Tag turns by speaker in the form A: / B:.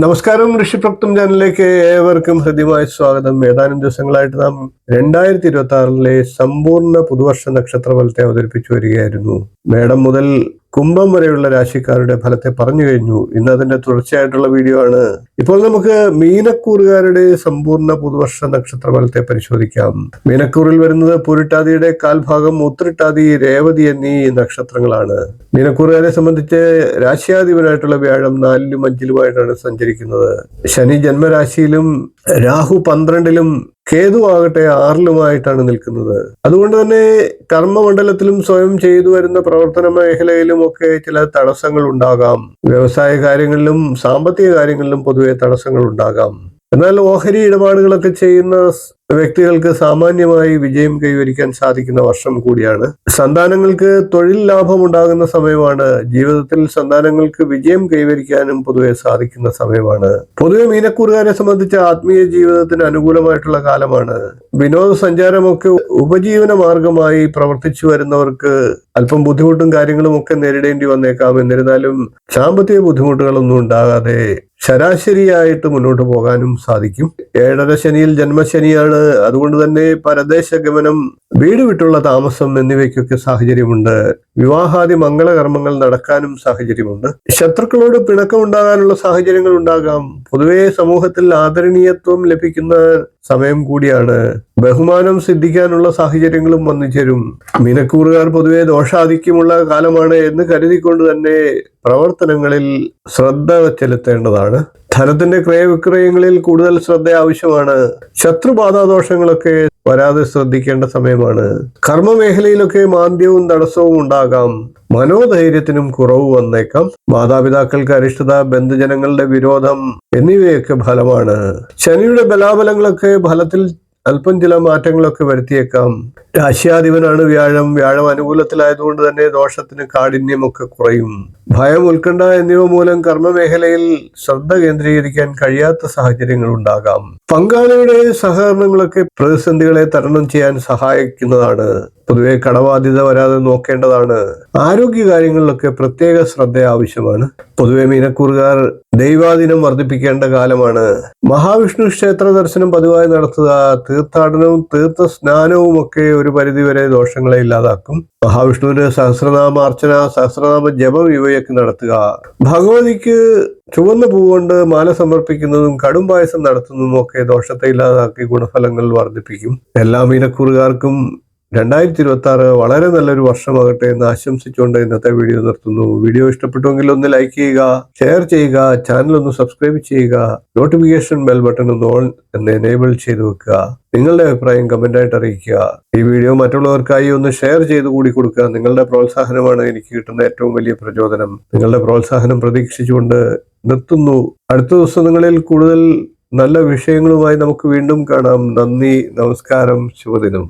A: നമസ്കാരം ഋഷിപ്രക്തം ചാനലിലേക്ക് ഏവർക്കും ഹൃദ്യമായ സ്വാഗതം. ഏതാനും ദിവസങ്ങളായിട്ട് നാം രണ്ടായിരത്തി ഇരുപത്തി ആറിലെ സമ്പൂർണ പുതുവർഷ നക്ഷത്ര ഫലത്തെ അവതരിപ്പിച്ചു വരികയായിരുന്നു. മേടം മുതൽ കുംഭം വരെയുള്ള രാശിക്കാരുടെ ഫലത്തെ പറഞ്ഞു കഴിഞ്ഞു. ഇന്ന് അതിന്റെ തുടർച്ചയായിട്ടുള്ള വീഡിയോ ആണ്. ഇപ്പോൾ നമുക്ക് മീനക്കൂറുകാരുടെ സമ്പൂർണ പുതുവർഷ നക്ഷത്ര ഫലത്തെ പരിശോധിക്കാം. മീനക്കൂറിൽ വരുന്നത് പുരുട്ടാതിയുടെ കാൽഭാഗം ഉത്തരട്ടാതി രേവതി എന്നീ നക്ഷത്രങ്ങളാണ്. മീനക്കൂറുകാരെ സംബന്ധിച്ച് രാശിയാധിപനായിട്ടുള്ള വ്യാഴം നാലിലും അഞ്ചിലുമായിട്ടാണ് സഞ്ചരിക്കുന്നത്. ശനി ജന്മരാശിയിലും രാഹു പന്ത്രണ്ടിലും കേതു ആകട്ടെ ആറിലുമായിട്ടാണ് നിൽക്കുന്നത്. അതുകൊണ്ട് തന്നെ കർമ്മമണ്ഡലത്തിലും സ്വയം ചെയ്തു വരുന്ന പ്രവർത്തന മേഖലയിലും ഒക്കെ ചില തടസ്സങ്ങൾ ഉണ്ടാകാം. വ്യവസായ കാര്യങ്ങളിലും സാമ്പത്തിക കാര്യങ്ങളിലും പൊതുവെ തടസ്സങ്ങൾ ഉണ്ടാകാം. എന്നാൽ ഓഹരി ഇടപാടുകളൊക്കെ ചെയ്യുന്ന വ്യക്തികൾക്ക് സാമാന്യമായി വിജയം കൈവരിക്കാൻ സാധിക്കുന്ന വർഷം കൂടിയാണ്. സന്താനങ്ങൾക്ക് തൊഴിൽ ലാഭം ഉണ്ടാകുന്ന സമയമാണ്. ജീവിതത്തിൽ സന്താനങ്ങൾക്ക് വിജയം കൈവരിക്കാനും പൊതുവെ സാധിക്കുന്ന സമയമാണ്. പൊതുവെ മീനക്കൂറുകാരെ സംബന്ധിച്ച് ആത്മീയ ജീവിതത്തിന് അനുകൂലമായിട്ടുള്ള കാലമാണ്. വിനോദസഞ്ചാരമൊക്കെ ഉപജീവന മാർഗമായി പ്രവർത്തിച്ചു വരുന്നവർക്ക് അല്പം ബുദ്ധിമുട്ടും കാര്യങ്ങളും ഒക്കെ നേരിടേണ്ടി വന്നേക്കാം. എന്നിരുന്നാലും സാമ്പത്തിക ബുദ്ധിമുട്ടുകളൊന്നും ഉണ്ടാകാതെ ശരാശരിയായിട്ട് മുന്നോട്ട് പോകാനും സാധിക്കും. ഏഴര ശനിയിൽ ജന്മശനിയാണ്. അതുകൊണ്ട് തന്നെ പരദേശ ഗമനം വീട് വിട്ടുള്ള താമസം എന്നിവയ്ക്കൊക്കെ സാഹചര്യമുണ്ട്. വിവാഹാദി മംഗളകർമ്മങ്ങൾ നടക്കാനും സാഹചര്യമുണ്ട്. ശത്രുക്കളോട് പിണക്കം ഉണ്ടാകാനുള്ള സാഹചര്യങ്ങൾ ഉണ്ടാകാം. പൊതുവെ സമൂഹത്തിൽ ആദരണീയത്വം ലഭിക്കുന്ന സമയം കൂടിയാണ്. ബഹുമാനം സിദ്ധിക്കാനുള്ള സാഹചര്യങ്ങളും വന്നു ചേരും. മീനക്കൂറുകാർ പൊതുവെ ദോഷാധിക്യമുള്ള കാലമാണ് എന്ന് കരുതിക്കൊണ്ട് തന്നെ പ്രവർത്തനങ്ങളിൽ ശ്രദ്ധ ചെലുത്തേണ്ടതാണ്. ധനത്തിന്റെ ക്രയവിക്രയങ്ങളിൽ കൂടുതൽ ശ്രദ്ധ ആവശ്യമാണ്. ശത്രുബാധാദോഷങ്ങളൊക്കെ വരാതെ ശ്രദ്ധിക്കേണ്ട സമയമാണ്. കർമ്മമേഖലയിലൊക്കെ മാന്ദ്യവും തടസ്സവും ഉണ്ടാകാം. മനോധൈര്യത്തിനും കുറവ് വന്നേക്കാം. മാതാപിതാക്കൾക്ക് അരിഷ്ടത ബന്ധുജനങ്ങളുടെ വിരോധം എന്നിവയൊക്കെ ഫലമാണ്. ശനിയുടെ ബലാബലങ്ങളൊക്കെ ഫലത്തിൽ അല്പം ചില മാറ്റങ്ങളൊക്കെ വരുത്തിയേക്കാം. രാശ്യാധിപനാണ് വ്യാഴം. വ്യാഴം അനുകൂലത്തിലായതുകൊണ്ട് തന്നെ ദോഷത്തിന് കാഠിന്യമൊക്കെ കുറയും. ഭയം ഉത്കണ്ഠ എന്നിവ മൂലം കർമ്മമേഖലയിൽ ശ്രദ്ധ കേന്ദ്രീകരിക്കാൻ കഴിയാത്ത സാഹചര്യങ്ങൾ ഉണ്ടാകാം. പങ്കാളിയുടെ സഹകരണങ്ങളൊക്കെ പ്രതിസന്ധികളെ തരണം ചെയ്യാൻ സഹായിക്കുന്നതാണ്. പൊതുവെ കടബാധ്യത വരാതെ നോക്കേണ്ടതാണ്. ആരോഗ്യ കാര്യങ്ങളിലൊക്കെ പ്രത്യേക ശ്രദ്ധ ആവശ്യമാണ്. പൊതുവെ മീനക്കൂറുകാർ ദൈവാധീനം വർദ്ധിപ്പിക്കേണ്ട കാലമാണ്. മഹാവിഷ്ണു ക്ഷേത്ര ദർശനം പതിവായി നടത്തുക തീർത്ഥാടനവും തീർത്ഥ സ്നാനവും ഒക്കെ ഒരു പരിധിവരെ ദോഷങ്ങളെ ഇല്ലാതാക്കും. മഹാവിഷ്ണുവിന് സഹസ്രനാമാർച്ചന സഹസ്രനാമ ജപം ഇവയൊക്കെ നടത്തുക. ഭഗവതിക്ക് ചുവന്ന പൂവുകൊണ്ട് മാല സമർപ്പിക്കുന്നതും കടും പായസം നടത്തുന്നതും ഒക്കെ ദോഷത്തെ ഇല്ലാതാക്കി ഗുണഫലങ്ങൾ വർദ്ധിപ്പിക്കും. എല്ലാ മീനക്കൂറുകാർക്കും രണ്ടായിരത്തി ഇരുപത്തി ആറ് വളരെ നല്ലൊരു വർഷമാകട്ടെ എന്ന് ആശംസിച്ചുകൊണ്ട് ഇന്നത്തെ വീഡിയോ നിർത്തുന്നു. വീഡിയോ ഇഷ്ടപ്പെട്ടുവെങ്കിൽ ഒന്ന് ലൈക്ക് ചെയ്യുക ഷെയർ ചെയ്യുക ചാനൽ ഒന്ന് സബ്സ്ക്രൈബ് ചെയ്യുക നോട്ടിഫിക്കേഷൻ ബെൽ ബട്ടൺ ഒന്ന് ഓൺ എന്ന് എനേബിൾ ചെയ്തു വെക്കുക. നിങ്ങളുടെ അഭിപ്രായം കമന്റായിട്ട് അറിയിക്കുക. ഈ വീഡിയോ മറ്റുള്ളവർക്കായി ഒന്ന് ഷെയർ ചെയ്ത് കൂടി കൊടുക്കുക. നിങ്ങളുടെ പ്രോത്സാഹനമാണ് എനിക്ക് കിട്ടുന്ന ഏറ്റവും വലിയ പ്രചോദനം. നിങ്ങളുടെ പ്രോത്സാഹനം പ്രതീക്ഷിച്ചുകൊണ്ട് നിർത്തുന്നു. അടുത്ത ദിവസങ്ങളിൽ കൂടുതൽ നല്ല വിഷയങ്ങളുമായി നമുക്ക് വീണ്ടും കാണാം. നന്ദി നമസ്കാരം ശുഭദിനം.